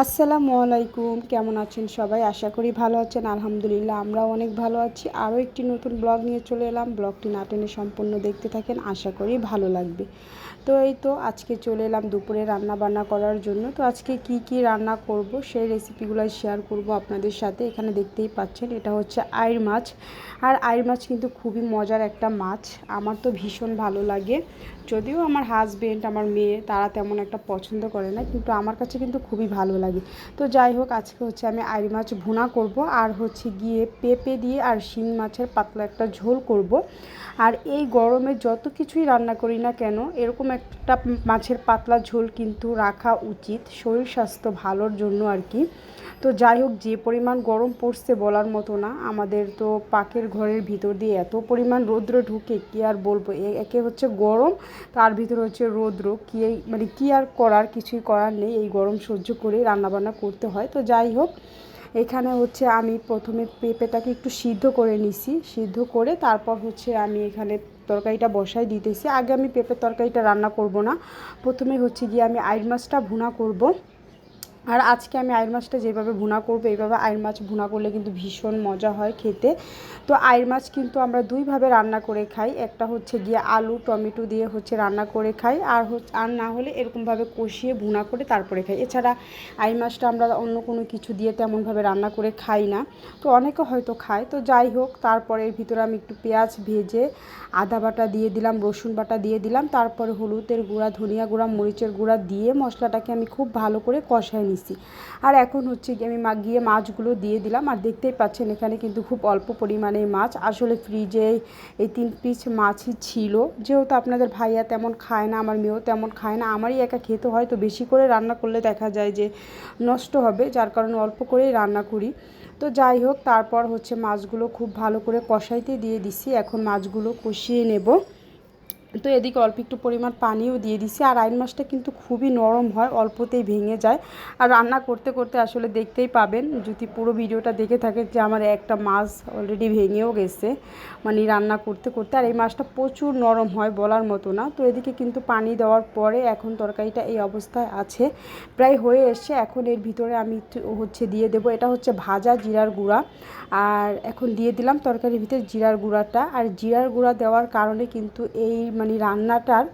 আসসালামু আলাইকুম, কেমন আছেন সবাই? আশা করি ভালো আছেন, আলহামদুলিল্লাহ আমরাও অনেক ভালো আছি। আরও একটি নতুন ব্লগ নিয়ে চলে এলাম। ব্লগটি না টেনে সম্পূর্ণ দেখতে থাকেন, আশা করি ভালো লাগবে। তো এই তো আজকে চলে এলাম দুপুরে রান্না বান্না করার জন্য। তো আজকে কি কি রান্না করব সেই রেসিপিগুলো শেয়ার করব আপনাদের সাথে। এখানে দেখতেই পাচ্ছেন, এটা হচ্ছে আইর মাছ। আর আইর মাছ কিন্তু খুবই মজার একটা মাছ। আমার তো ভীষণ ভালো লাগে। যদিও আমার হাজব্যান্ড আমার মেয়ে, তারা তেমন একটা পছন্দ করে না, কিন্তু আমার কাছে কিন্তু খুবই ভালো লাগে। তো যাই হোক, আজকে হচ্ছে আমি আইর মাছ ভুনা করব, আর হচ্ছে গিয়ে পেঁপে দিয়ে আর শিং মাছের পাতলা একটা ঝোল করব। আর এই গরমে যত কিছুই রান্না করি না কেন, এরকম একটা মাছের পাতলা ঝোল কিন্তু রাখা উচিত, শরীর স্বাস্থ্য ভালোর জন্য আর কি। তো যাই হোক, যে পরিমাণ গরম পড়ছে বলার মতো না, আমাদের তো পাকের ঘরের ভিতর দিয়ে এত পরিমাণ রৌদ্র ঢুকে, কী আর বলব? একে হচ্ছে গরম, তার ভিতরে হচ্ছে রৌদ্র, কী মানে কী আর করার? কিছুই করার নেই, এই গরম সহ্য করে রান্নাবান্না করতে হয়। তো যাই হোক, এখানে হচ্ছে আমি প্রথমে পেঁপেটাকে একটু সিদ্ধ করে নিছি, সিদ্ধ করে তারপর হচ্ছে আমি এখানে তরকারিটা বসাই দিতেছি। আগে আমি পেঁপের তরকারিটা রান্না করব না, প্রথমে হচ্ছে গিয়ে আমি আইর মাছটা ভুনা করব। আর আজকে আমি আইর মাছটা যেভাবে ভুনা করব, এইভাবে আইর মাছ ভুনা করলে কিন্তু ভীষণ মজা হয় খেতে। তো আইর মাছ কিন্তু আমরা দুইভাবে রান্না করে খাই। একটা হচ্ছে গিয়ে আলু, টমেটো দিয়ে হচ্ছে রান্না করে খাই। আর হচ্ছে আর না হলে এরকমভাবে কষিয়ে ভুনা করে তারপরে খাই। এছাড়া আইর মাছটা আমরা অন্য কোনো কিছু দিয়ে তেমনভাবে রান্না করে খাই না। তো অনেকে হয়তো খায়। তো যাই হোক, তারপরে এর ভিতরে আমি একটু পেঁয়াজ ভেজে আদা বাটা দিয়ে দিলাম, রসুন বাটা দিয়ে দিলাম। তারপরে হলুদের গুঁড়া, ধনিয়া গুঁড়া, মরিচের গুঁড়া দিয়ে মশলাটাকে আমি খুব ভালো করে কষাই নিছি। আর এখন হচ্ছে গিয়ে আমি মা গিয়ে মাছগুলো দিয়ে দিলাম। আর দেখতেই পাচ্ছেন এখানে কিন্তু খুব অল্প পরিমাণে মাছ। আসলে ফ্রিজে এই তিন পিস মাছই ছিল। যেহেতু আপনাদের ভাইয়া তেমন খায় না, আমার মেয়েও তেমন খায় না, আমারই একা খেতে হয়। তো বেশি করে রান্না করলে দেখা যায় যে নষ্ট হবে, যার কারণে অল্প করেই রান্না করি। তো যাই হোক, তারপর হচ্ছে মাছগুলো খুব ভালো করে কষাইতে দিয়ে দিছি। এখন মাছগুলো কষিয়ে নেব। তো এদিকে অল্প একটু পরিমাণ পানিও দিয়ে দিছি। আর আইন মাছটা কিন্তু খুবই নরম হয়, অল্পতেই ভেঙে যায়। আর রান্না করতে করতে আসলে দেখতেই পাবেন, যদি পুরো ভিডিওটা দেখে থাকেন যে আমার একটা মাছ অলরেডি ভেঙেও গেছে মানে রান্না করতে করতে। আর এই মাছটা প্রচুর নরম হয় বলার মতো না। তো এদিকে কিন্তু পানি দেওয়ার পরে এখন তরকারিটা এই অবস্থায় আছে, প্রায় হয়ে এসছে। এখন এর ভিতরে আমি হচ্ছে দিয়ে দেবো। এটা হচ্ছে ভাজা জিরার গুঁড়া। আর এখন দিয়ে দিলাম তরকারির ভিতরে জিরার গুঁড়াটা। আর জিরার গুঁড়া দেওয়ার কারণে কিন্তু এই মানে রান্নাটার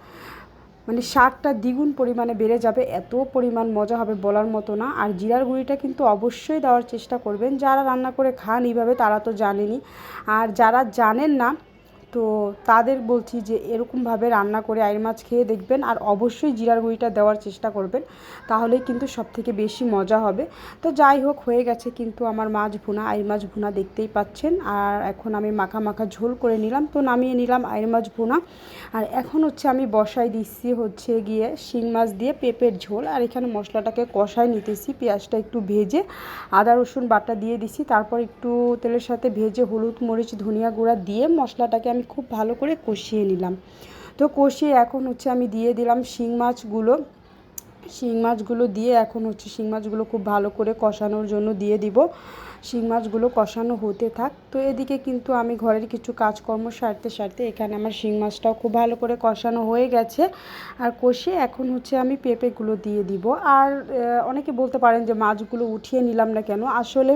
মানে স্বাদটা দ্বিগুণ পরিমাণে বেড়ে যাবে, এত পরিমাণ মজা হবে বলার মতো না। আর জিরার গুঁড়িটা কিন্তু অবশ্যই দেওয়ার চেষ্টা করবেন। যারা রান্না করে খান এইভাবে তারা তো জানেনি আর যারা জানেন না তো তাদের বলছি যে এরকমভাবে রান্না করে আইর মাছ খেয়ে দেখবেন আর অবশ্যই জিরার গুঁড়িটা দেওয়ার চেষ্টা করবেন, তাহলেই কিন্তু সব থেকে বেশি মজা হবে। তো যাই হোক, হয়ে গেছে কিন্তু আমার মাছ ভুনা আইর মাছ ভুনা দেখতেই পাচ্ছেন। আর এখন আমি মাখা মাখা ঝোল করে নিলাম, তো নামিয়ে নিলাম আইর মাছ ভুনা। আর এখন হচ্ছে আমি বসাই দিচ্ছি হচ্ছে গিয়ে শিং মাছ দিয়ে পেঁপের ঝোল। আর এখানে মশলাটাকে কষায় নিতেছি, পেঁয়াজটা একটু ভেজে আদা, রসুন বাটা দিয়ে দিছি। তারপর একটু তেলের সাথে ভেজে হলুদ, মরিচ, ধনিয়া গুঁড়া দিয়ে মশলাটাকে আমি খুব ভালো করে কষিয়ে নিলাম। তো কষিয়ে এখন হচ্ছে আমি দিয়ে দিলাম শিং মাছগুলো। শিং মাছগুলো দিয়ে এখন হচ্ছে শিং মাছগুলো খুব ভালো করে কষানোর জন্য দিয়ে দিব। শিং মাছগুলো কষানো হতে থাক। তো এদিকে কিন্তু আমি ঘরের কিছু কাজকর্ম সারতে সারতে এখানে আমার শিং মাছটাও খুব ভালো করে কষানো হয়ে গেছে। আর কষিয়ে এখন হচ্ছে আমি পেঁপেগুলো দিয়ে দিব। আর অনেকে বলতে পারেন যে মাছগুলো উঠিয়ে নিলাম না কেন? আসলে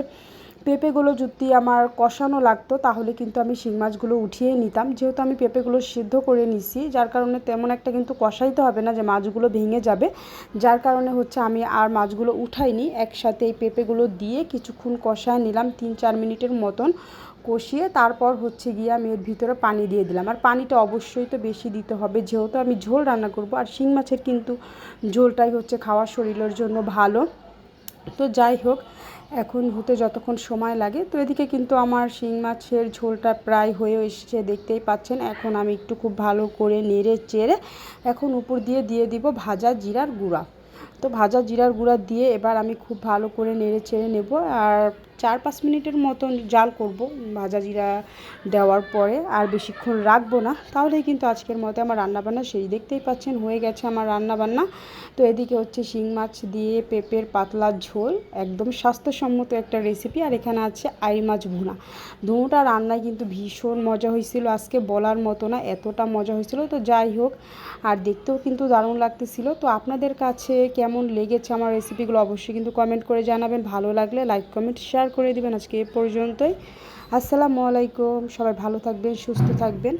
পেঁপেগুলো যদি আমার কষানো লাগতো, তাহলে কিন্তু আমি শিং মাছগুলো উঠিয়ে নিতাম। যেহেতু আমি পেঁপেগুলো সিদ্ধ করে নিছি, যার কারণে তেমন একটা কিন্তু কষাইতে হবে না যে মাছগুলো ভেঙে যাবে। যার কারণে হচ্ছে আমি আর মাছগুলো উঠাইনি। একসাথে এই পেঁপেগুলো দিয়ে কিছুক্ষণ কষায় নিলাম, তিন চার মিনিটের মতন কষিয়ে। তারপর হচ্ছে গিয়ে আমি এর ভিতরে পানি দিয়ে দিলাম। আর পানিটা অবশ্যই তো বেশি দিতে হবে, যেহেতু আমি ঝোল রান্না করব। আর শিং মাছের কিন্তু ঝোলটাই হচ্ছে খাওয়া শরীরের জন্য ভালো। তো যাই হোক, এখন হতে যতক্ষণ সময় লাগে। তো এদিকে কিন্তু আমার শিং মাছের ঝোলটা প্রায় হয়ে এসেছে, দেখতেই পাচ্ছেন। এখন আমি একটু খুব ভালো করে নেড়ে চেড়ে এখন উপর দিয়ে দিয়ে দিব ভাজা জিরার গুঁড়া। তো ভাজা জিরার গুঁড়া দিয়ে এবার আমি খুব ভালো করে নেড়ে চেড়ে নেব। আর চার পাঁচ মিনিটের মতন জাল করব ভাজা জিরা দেওয়ার পরে, আর বেশিক্ষণ রাখব না। তাহলেই কিন্তু আজকের মতো আমার রান্নাবান্না সেই দেখতেই পাচ্ছেন, হয়ে গেছে আমার রান্নাবান্না। তো এদিকে হচ্ছে শিং মাছ দিয়ে পেঁপের পাতলা ঝোল, একদম স্বাস্থ্যসম্মত একটা রেসিপি আর এখানে আছে আই মাছ ভুনা। দুটা রান্নায় কিন্তু ভীষণ মজা হয়েছিল। আজকে বলার মতো না, এতটা মজা হয়েছিল। তো যাই হোক, আর দেখতেও কিন্তু দারুণ লাগতেছিল। তো আপনাদের কাছে কেমন লেগেছে আমার রেসিপিগুলো অবশ্যই কিন্তু কমেন্ট করে জানাবেন। ভালো লাগলে লাইক কমেন্ট শেয়ার করে দিবেন আজকে এ পর্যন্তই। আসসালামু আলাইকুম সবাই ভালো থাকবেন সুস্থ থাকবেন।